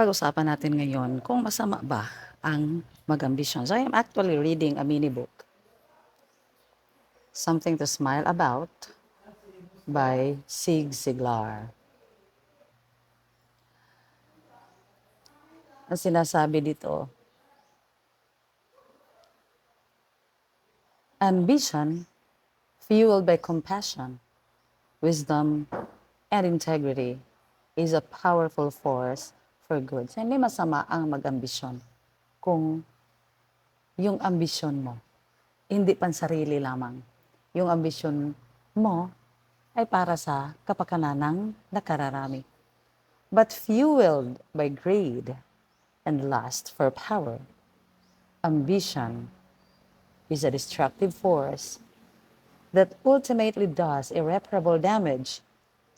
Pag-usapan natin ngayon kung masama ba ang mag-ambisyon. So I am actually reading a mini book. Something to Smile About by Sig Ziglar. Ang sinasabi dito, ambition fueled by compassion, wisdom, and integrity is a powerful force for good. So, hindi masama ang mag-ambisyon kung yung ambisyon mo, hindi pansarili lamang. Yung ambisyon mo ay para sa kapakanan ng nakararami. But fueled by greed and lust for power, ambition is a destructive force that ultimately does irreparable damage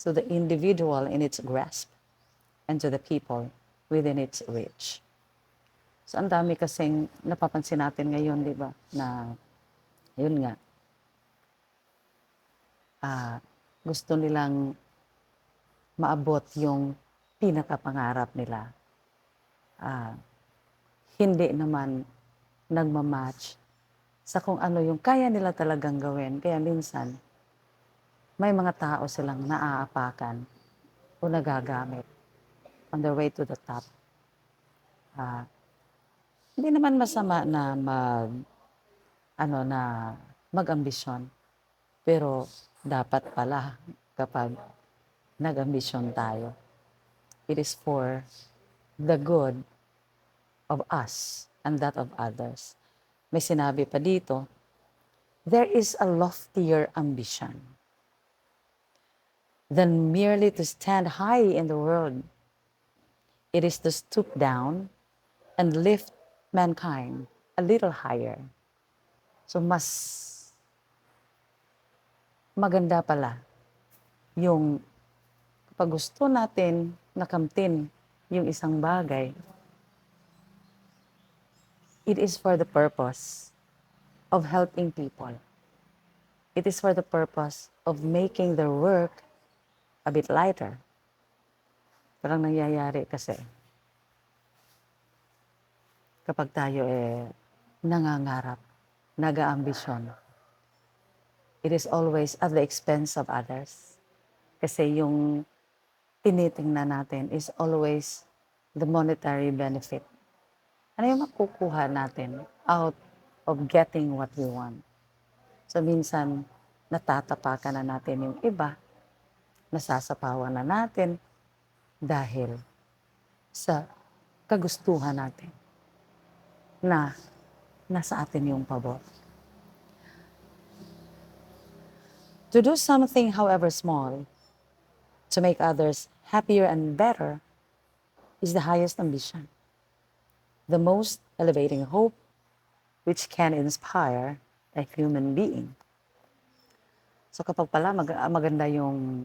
to the individual in its grasp and to the people within its reach. So ang dami kasing napapansin natin ngayon, di ba, na yun nga, ah, gusto nilang maabot yung pinakapangarap nila. Ah, hindi naman nagmamatch sa kung ano yung kaya nila talagang gawin. Kaya minsan, may mga tao silang naaapakan o nagagamit on their way to the top. Ah, hindi naman masama na mag ano na mag-ambisyon. Pero dapat pala kapag nag-ambisyon tayo, it is for the good of us and that of others. May sinabi pa dito, there is a loftier ambition than merely to stand high in the world. It is to stoop down and lift mankind a little higher. So mas maganda pala yung kapag gusto natin nakamtin yung isang bagay, it is for the purpose of helping people. It is for the purpose of making their work a bit lighter. Parang nangyayari kasi kapag tayo eh nangangarap, nag-aambisyon, it is always at the expense of others. Kasi yung tinitingnan natin is always the monetary benefit. Ano yung makukuha natin out of getting what we want? So minsan, natatapakan na natin yung iba, nasasapawan na natin dahil sa kagustuhan natin na nasa atin yung pabor. To do something, however small, to make others happier and better is the highest ambition, the most elevating hope which can inspire a human being. So kapag pala mag- maganda yung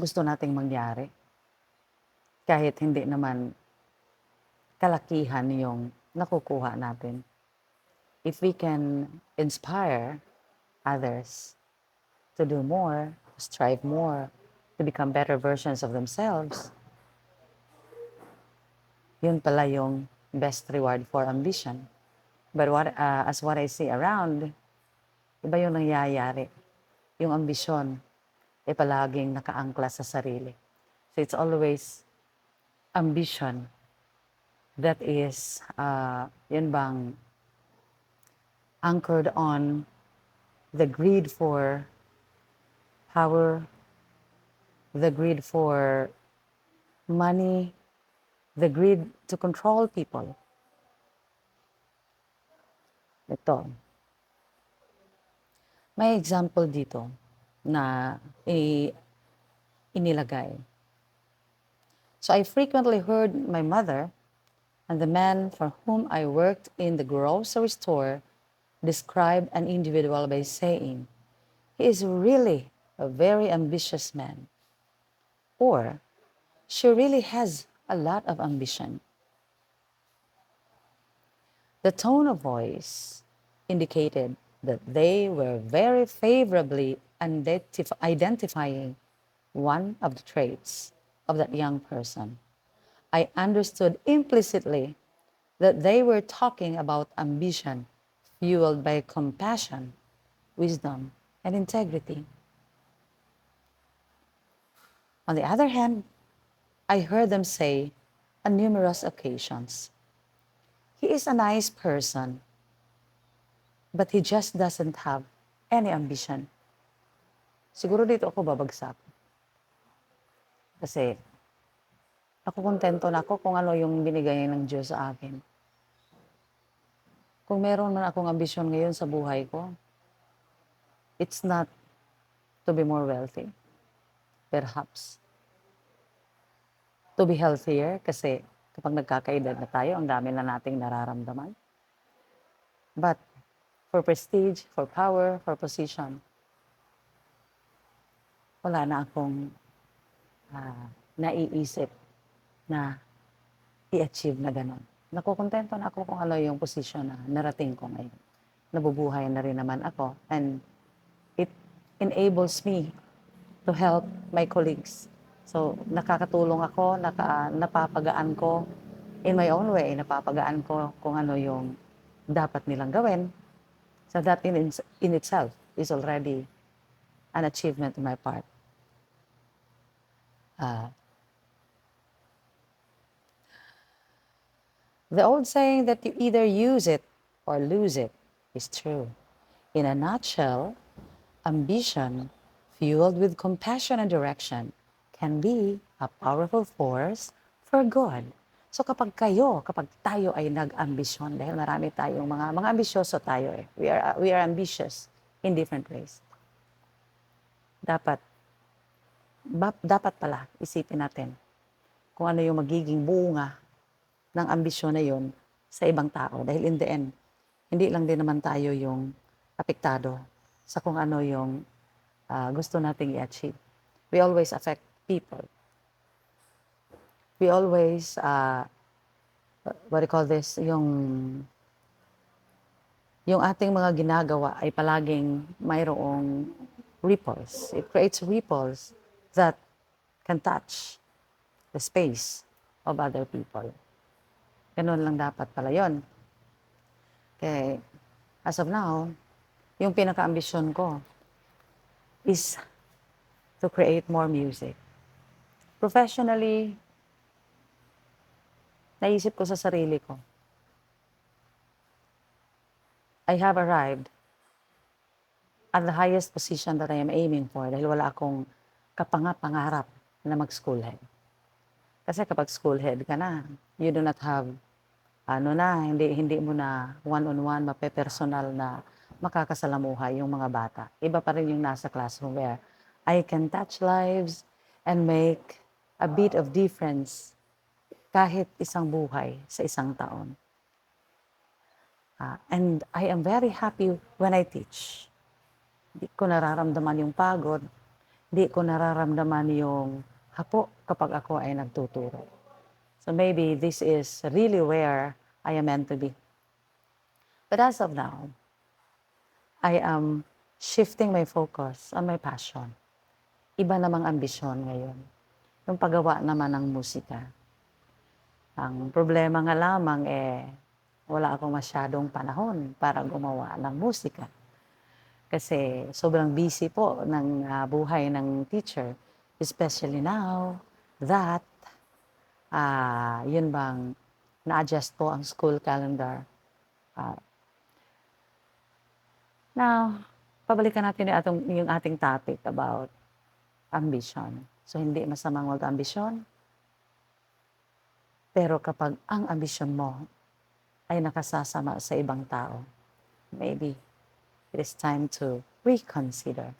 gusto nating mangyari, kahit hindi naman kalakihan yung nakukuha natin, if we can inspire others to do more, strive more, to become better versions of themselves, yun pala yung best reward for ambition. But what, uh, as what I see around, iba yung nangyayari. Yung ambisyon ay palaging nakaangkla sa sarili. So it's always ambition that is, uh, yun bang, anchored on the greed for power, the greed for money, the greed to control people. Ito. May example dito na i- inilagay. So I frequently heard my mother and the man for whom I worked in the grocery store describe an individual by saying, he is really a very ambitious man. Or, she really has a lot of ambition. The tone of voice indicated that they were very favorably identif- identifying one of the traits of that young person I understood implicitly that they were talking about ambition fueled by compassion, wisdom, and integrity. On the other hand, I heard them say on numerous occasions, He is a nice person, but he just doesn't have any ambition. Siguro dito ako babagsak. Kasi ako kontento na ako kung ano yung binigay ng Diyos sa akin. Kung meron man akong ambisyon ngayon sa buhay ko, it's not to be more wealthy. Perhaps. To be healthier kasi kapag nagkakaedad na tayo, ang dami na nating nararamdaman. But for prestige, for power, for position, wala na akong ah, naiisip na i-achieve na gano'n. Nakukontento na ako kung ano yung position na narating ko ngayon. Nabubuhay na rin naman ako and it enables me to help my colleagues. So, nakakatulong ako, naka, napapagaan ko in my own way, napapagaan ko kung ano yung dapat nilang gawin. So that in, in itself is already an achievement on my part. Uh, the old saying that you either use it or lose it is true. In a nutshell, ambition fueled with compassion and direction can be a powerful force for good. So kapag kayo, kapag tayo ay nag-ambisyon, dahil marami tayong mga, mga ambisyoso tayo eh. We are, we are ambitious in different ways. Dapat, dapat pala isipin natin kung ano yung magiging bunga ng ambisyon na yun sa ibang tao. Dahil in the end, hindi lang din naman tayo yung apektado sa kung ano yung ah, gusto nating i-achieve. We always affect people. We always, uh, what do you call this, yung, yung ating mga ginagawa ay palaging mayroong ripples. It creates ripples that can touch the space of other people. Ganun lang dapat pala yun. Okay, as of now, yung pinaka-ambisyon ko is to create more music. Professionally, naisip ko sa sarili ko, I have arrived at the highest position that I am aiming for dahil wala akong kapangapangarap na mag-school. Kasi kapag school head ka na, you do not have ano na, hindi hindi mo na one-on-one, mape-personal na makakasalamuha yung mga bata. Iba pa rin yung nasa classroom where I can touch lives and make a bit of difference kahit isang buhay sa isang taon. Ah, and I am very happy when I teach. Hindi ko nararamdaman yung pagod, hindi ko nararamdaman yung hapo kapag ako ay nagtuturo. So maybe this is really where I am meant to be. But as of now, I am shifting my focus on my passion. Iba namang ambisyon ngayon. Yung paggawa naman ng musika. Ang problema nga lamang eh, wala akong masyadong panahon para gumawa ng musika. Kasi sobrang busy po ng ah, buhay ng teacher. Especially now that, ah yun bang, na-adjust po ang school calendar. Ah, now, pabalikan natin yung ating, yung ating topic about ambition. So, hindi masamang mag-ambisyon. Pero kapag ang ambisyon mo ay nakasasama sa ibang tao, maybe it is time to reconsider